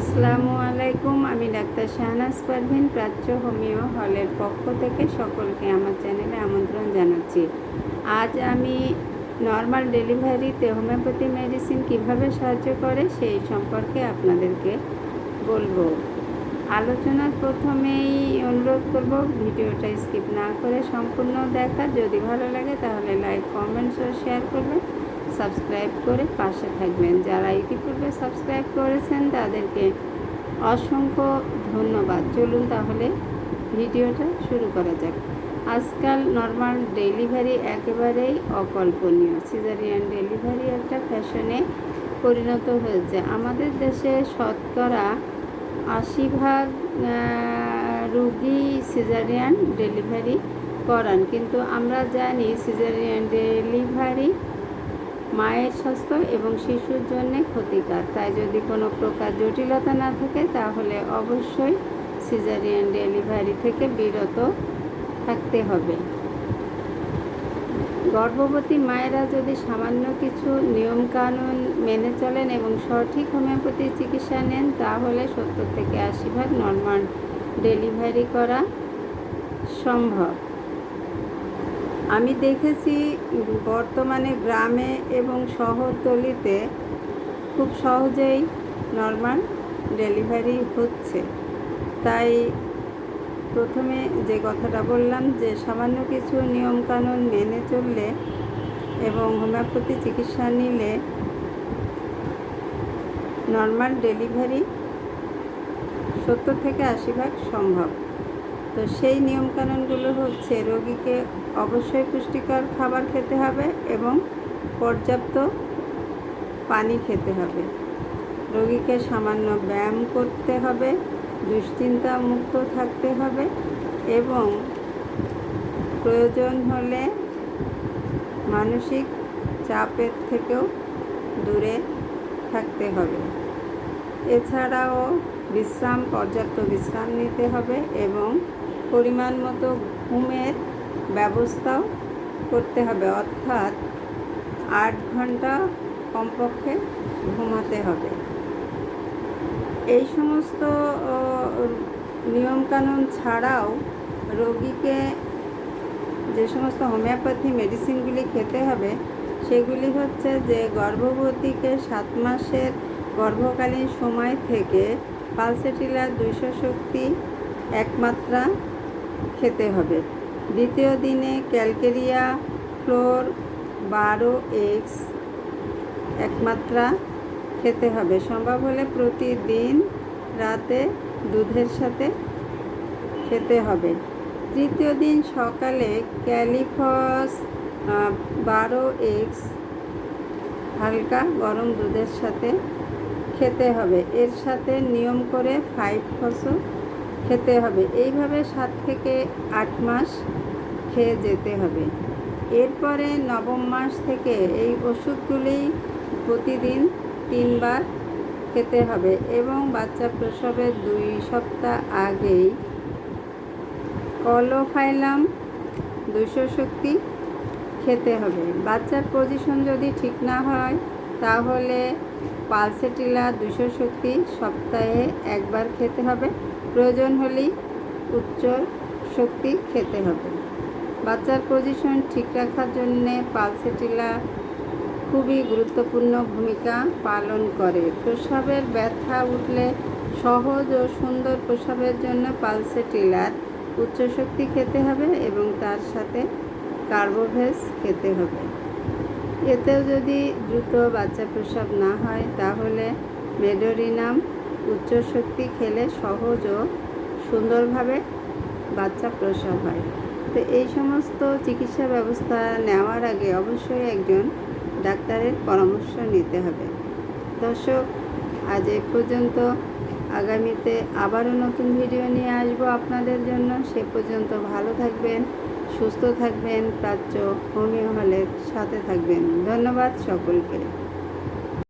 আসসালামু আলাইকুম, আমি ডাক্তার শাহনাজ পারভিন, প্রাচ্য হোমিও হলের পক্ষ থেকে সকলকে আমার চ্যানেলে আমন্ত্রণ জানাচ্ছি। আজ আমি নর্মাল ডেলিভারিতে হোমিওপ্যাথি মেডিসিন কীভাবে সাহায্য করে সেই সম্পর্কে আপনাদেরকে বলব। আলোচনার প্রথমেই অনুরোধ করব, ভিডিওটা স্কিপ না করে সম্পূর্ণ দেখা। যদি ভালো লাগে তাহলে লাইক কমেন্টস ও শেয়ার করবেন। সাবস্ক্রাইব করে পাশে থাকবেন। যারা ইতিপূর্বে সাবস্ক্রাইব করেছেন, তাদেরকে অসংখ্য ধন্যবাদ। চলুন তাহলে ভিডিওটা শুরু করা যাক। আজকাল নর্মাল ডেলিভারি একেবারেই অকল্পনীয়। সিজারিয়ান ডেলিভারি একটা ফ্যাশনে পরিণত হয়েছে। আমাদের দেশে শতকরা আশি ভাগ রুগী সিজারিয়ান ডেলিভারি করান। কিন্তু আমরা জানি সিজারিয়ান ডেলিভারি মায়ের স্বাস্থ্য এবং শিশুর জন্য ক্ষতিকর। তাই যদি কোনো প্রকার জটিলতা না থাকে, তাহলে অবশ্যই সিজারিয়ান ডেলিভারি থেকে বিরত থাকতে হবে। গর্ভবতী মায়েরা যদি সামান্য কিছু নিয়মকানুন মেনে চলেন এবং সঠিক হোমিওপ্যাথি চিকিৎসা নেন, তাহলে সত্তর থেকে আশি ভাগ নর্মাল ডেলিভারি করা সম্ভব। আমি দেখেছি বর্তমানে গ্রামে এবং শহরতলিতে খুব সহজেই নর্মাল ডেলিভারি হচ্ছে। তাই প্রথমে যে কথাটা বললাম যে সামান্য কিছু নিয়মকানুন মেনে চললে এবং হোমিওপ্যাথি চিকিৎসা নিলে নর্মাল ডেলিভারি সত্তর থেকে আশি ভাগ সম্ভব। তো সেই নিয়মকানুনগুলো হচ্ছে রোগীকে অবশ্যই পুষ্টিকর খাবার খেতে হবে এবং পর্যাপ্ত পানি খেতে হবে। রোগীকে সামান্য ব্যায়াম করতে হবে দুশ্চিন্তা মুক্ত থাকতে হবে এবং প্রয়োজন হলে মানসিক চাপের থেকেও দূরে থাকতে হবে। এছাড়াও বিশ্রাম, পর্যাপ্ত বিশ্রাম নিতে হবে এবং পরিমাণ মতো ঘুমের ব্যবস্থাও করতে হবে, অর্থাৎ আট ঘণ্টা কমপক্ষে ঘুমাতে হবে। এই সমস্ত নিয়মকানুন ছাড়াও রোগীকে যে সমস্ত হোমিওপ্যাথি মেডিসিনগুলি খেতে হবে, সেগুলি হচ্ছে যে গর্ভবতীকে সাত মাসের গর্ভকালীন সময় থেকে পালসেটিলার দুইশো শক্তি একমাত্রা খেতে হবে। দ্বিতীয় দিনে ক্যালকেরিয়া ফ্লোর বারো এক্স একমাত্রা খেতে হবে। সম্ভব হলে প্রতিদিন রাতে দুধের সাথে খেতে হবে। তৃতীয় দিন সকালে ক্যালিফস বারো এক্স হালকা গরম দুধের সাথে খেতে হবে। এর সাথে নিয়ম করে ফাইভ ফসও খেতে হবে। এইভাবে সাত থেকে আট মাস খেয়ে যেতে হবে। এরপরে নবম মাস থেকে এই ওষুধগুলি প্রতিদিন তিনবার খেতে হবে এবং বাচ্চা প্রসবের দুই সপ্তাহ আগেই কলোফাইলাম দুশো শক্তি খেতে হবে। বাচ্চার পজিশন যদি ঠিক না হয়, তাহলে পালসেটিলা দুশো শক্তি সপ্তাহে একবার খেতে হবে। প্রয়োজন হলেই উচ্চ শক্তি খেতে হবে। বাচ্চার পজিশন ঠিক রাখার জন্যে পালসেটিলা খুবই গুরুত্বপূর্ণ ভূমিকা পালন করে। প্রস্রাবের ব্যথা উঠলে সহজ ও সুন্দর প্রস্রাবের জন্য পালসেটিলার উচ্চ শক্তি খেতে হবে এবং তার সাথে কার্বোভেজ খেতে হবে। এতেও যদি দ্রুত বাচ্চা প্রস্রাব না হয়, তাহলে মেডোরিনাম উচ্চ শক্তি খেলে সহজ ও সুন্দরভাবে বাচ্চা প্রসব হয়। তো এই সমস্ত চিকিৎসা ব্যবস্থা নেওয়ার আগে অবশ্যই একজন ডাক্তারের পরামর্শ নিতে হবে। দর্শক, আজ এ পর্যন্ত। আগামীতে আবারও নতুন ভিডিও নিয়ে আসব আপনাদের জন্য। সে পর্যন্ত ভালো থাকবেন, সুস্থ থাকবেন, প্রাচ্য হোমিও হলের সাথে থাকবেন। ধন্যবাদ সকলকে।